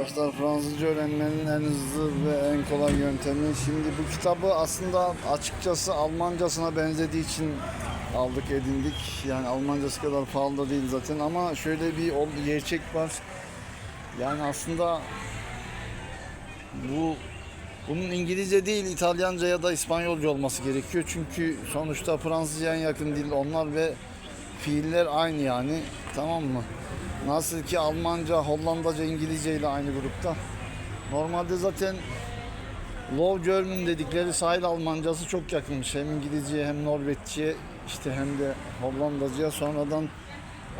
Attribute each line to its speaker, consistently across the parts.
Speaker 1: Arkadaşlar Fransızca öğrenmenin en hızlı ve en kolay yöntemi. Şimdi bu kitabı aslında açıkçası Almancasına benzediği için aldık edindik. Yani Almancası kadar pahalı da değil zaten ama şöyle bir gerçek var. Yani aslında bu bunun İngilizce değil İtalyanca ya da İspanyolca olması gerekiyor. Çünkü sonuçta Fransızca en yakın dil onlar ve fiiller aynı yani. Tamam mı? Nasıl ki Almanca, Hollandaca, İngilizce ile aynı grupta. Normalde zaten Low German dedikleri sahil Almancası çok yakınmış. Hem İngilizceye hem Norveççe'ye işte hem de Hollandaca'ya sonradan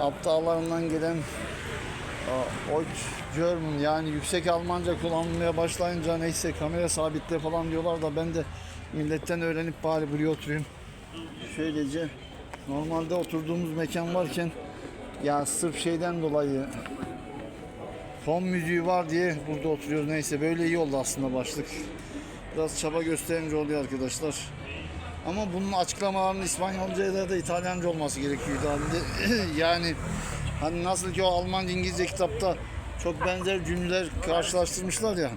Speaker 1: aptallarından gelen Oç German yani yüksek Almanca kullanmaya başlayınca neyse kamera sabitle falan diyorlar da ben de milletten öğrenip bari buraya oturayım. Şöylece normalde oturduğumuz mekan varken ya sırf şeyden dolayı fon müziği var diye burada oturuyoruz. Neyse böyle iyi oldu aslında başlık. Biraz çaba gösterince oluyor arkadaşlar. Ama bunun açıklamalarının İspanyolca ya da İtalyanca olması gerekiyor yani hani nasıl ki o Almanca İngilizce kitapta çok benzer cümleler karşılaştırmışlar ya.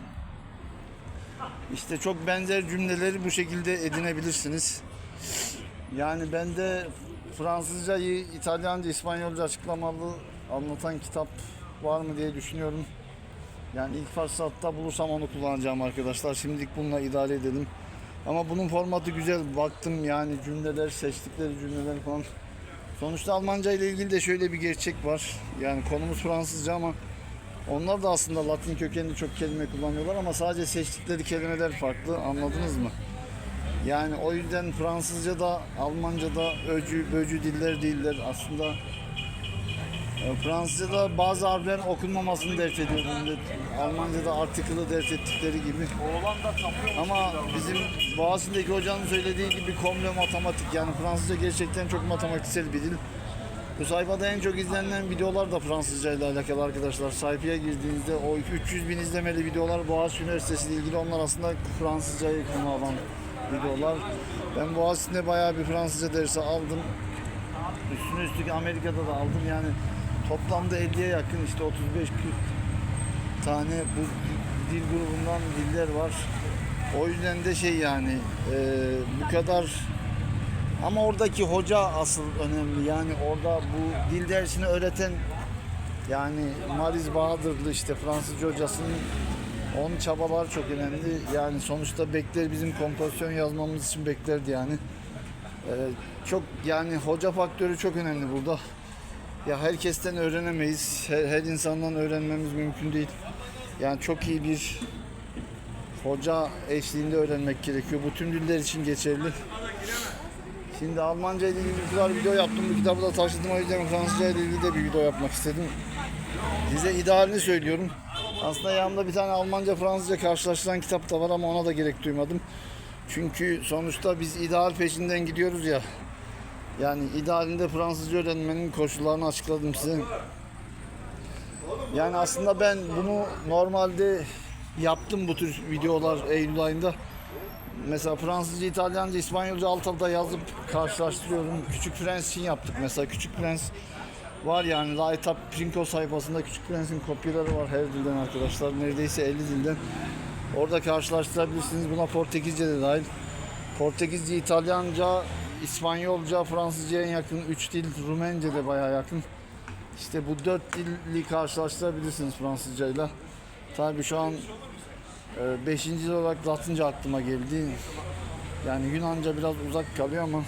Speaker 1: İşte çok benzer cümleleri bu şekilde edinebilirsiniz. Yani ben de Fransızcayı, İtalyanca, İspanyolca açıklamalı anlatan kitap var mı diye düşünüyorum. Yani ilk fırsatta bulursam onu kullanacağım arkadaşlar. Şimdilik bununla idare edelim. Ama bunun formatı güzel. Baktım yani cümleler, seçtikleri cümleler falan. Sonuçta Almanca ile ilgili de şöyle bir gerçek var. Yani konumuz Fransızca ama onlar da aslında Latin kökenli çok kelime kullanıyorlar ama sadece seçtikleri kelimeler farklı. Anladınız mı? Yani o yüzden Fransızca da Almanca da öcü böcü diller değiller. Aslında e, Fransızca'da bazı harflerin okunmamasını dert ediyor. millet. Almanca'da article'ı dert ettikleri gibi. Ama bizim Boğaziçi'ndeki hocanın söylediği gibi komple matematik. Yani Fransızca gerçekten çok matematiksel bir dil. Bu sayfada en çok izlenen videolar da Fransızca ile alakalı arkadaşlar. Sayfaya girdiğinizde o 300 bin izlemeli videolar Boğaziçi Üniversitesi ile ilgili onlar aslında Fransızcayı konu alan videolar. Ben Boğaziçi'nde bayağı bir Fransızca dersi aldım. Üstüne üstlük Amerika'da da aldım. Yani toplamda 50'ye yakın işte 35-40 tane bu dil grubundan diller var. O yüzden de şey yani e, bu kadar ama oradaki hoca asıl önemli. Yani orada bu dil dersini öğreten yani Mariz Bahadırlı işte Fransızca hocasının onun çabalar çok önemli. Yani sonuçta bekler bizim kompozisyon yazmamız için beklerdi yani. Ee, çok yani hoca faktörü çok önemli burada. Ya herkesten öğrenemeyiz. Her, her insandan öğrenmemiz mümkün değil. Yani çok iyi bir hoca eşliğinde öğrenmek gerekiyor. Bu tüm diller için geçerli. Şimdi Almanca ile ilgili bir video yaptım. Bu kitabı da taşıdım. O yüzden Fransızca ile ilgili de bir video yapmak istedim. Size idealini söylüyorum. Aslında yanımda bir tane Almanca Fransızca karşılaştıran kitap da var ama ona da gerek duymadım. Çünkü sonuçta biz ideal peşinden gidiyoruz ya. Yani idealinde Fransızca öğrenmenin koşullarını açıkladım size. Yani aslında ben bunu normalde yaptım bu tür videolar Eylül ayında. Mesela Fransızca, İtalyanca, İspanyolca alt alta yazıp karşılaştırıyorum. Küçük Prens için yaptık mesela. Küçük Prens var yani Light Up Prinko sayfasında Küçük Prens'in kopyaları var her dilden arkadaşlar. Neredeyse 50 dilden. Orada karşılaştırabilirsiniz. Buna Portekizce de dahil. Portekizce, İtalyanca, İspanyolca, Fransızca en yakın 3 dil. Rumence de bayağı yakın. İşte bu dört dili karşılaştırabilirsiniz Fransızcayla. Tabii şu an 5. dil olarak Latince aklıma geldi. Yani Yunanca biraz uzak kalıyor ama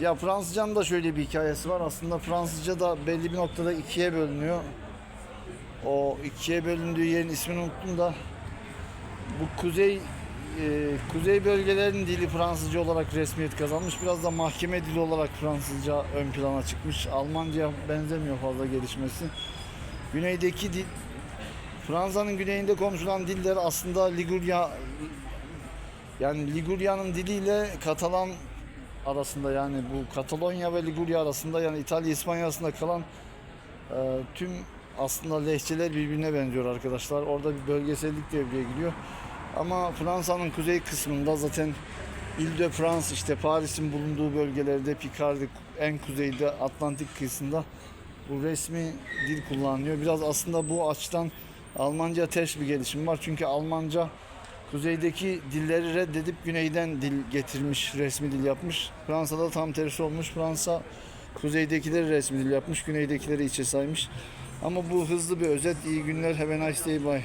Speaker 1: ya Fransızcanın da şöyle bir hikayesi var. Aslında Fransızca da belli bir noktada ikiye bölünüyor. O ikiye bölündüğü yerin ismini unuttum da bu kuzey e, kuzey bölgelerin dili Fransızca olarak resmiyet kazanmış. Biraz da mahkeme dili olarak Fransızca ön plana çıkmış. Almanca benzemiyor fazla gelişmesi. Güneydeki dil Fransa'nın güneyinde konuşulan diller aslında Ligurya yani Ligurya'nın diliyle Katalan arasında yani bu Katalonya ve Ligurya arasında yani İtalya İspanya arasında kalan e, tüm aslında lehçeler birbirine benziyor arkadaşlar. Orada bir bölgesellik devreye giriyor. Ama Fransa'nın kuzey kısmında zaten Ile-de-France işte Paris'in bulunduğu bölgelerde Picardy en kuzeyde Atlantik kıyısında bu resmi dil kullanılıyor. Biraz aslında bu açıdan Almanca ters bir gelişim var. Çünkü Almanca kuzeydeki dilleri reddedip güneyden dil getirmiş, resmi dil yapmış. Fransa'da tam tersi olmuş. Fransa kuzeydekileri resmi dil yapmış, güneydekileri içe saymış. Ama bu hızlı bir özet. İyi günler. Have a nice day. Bye.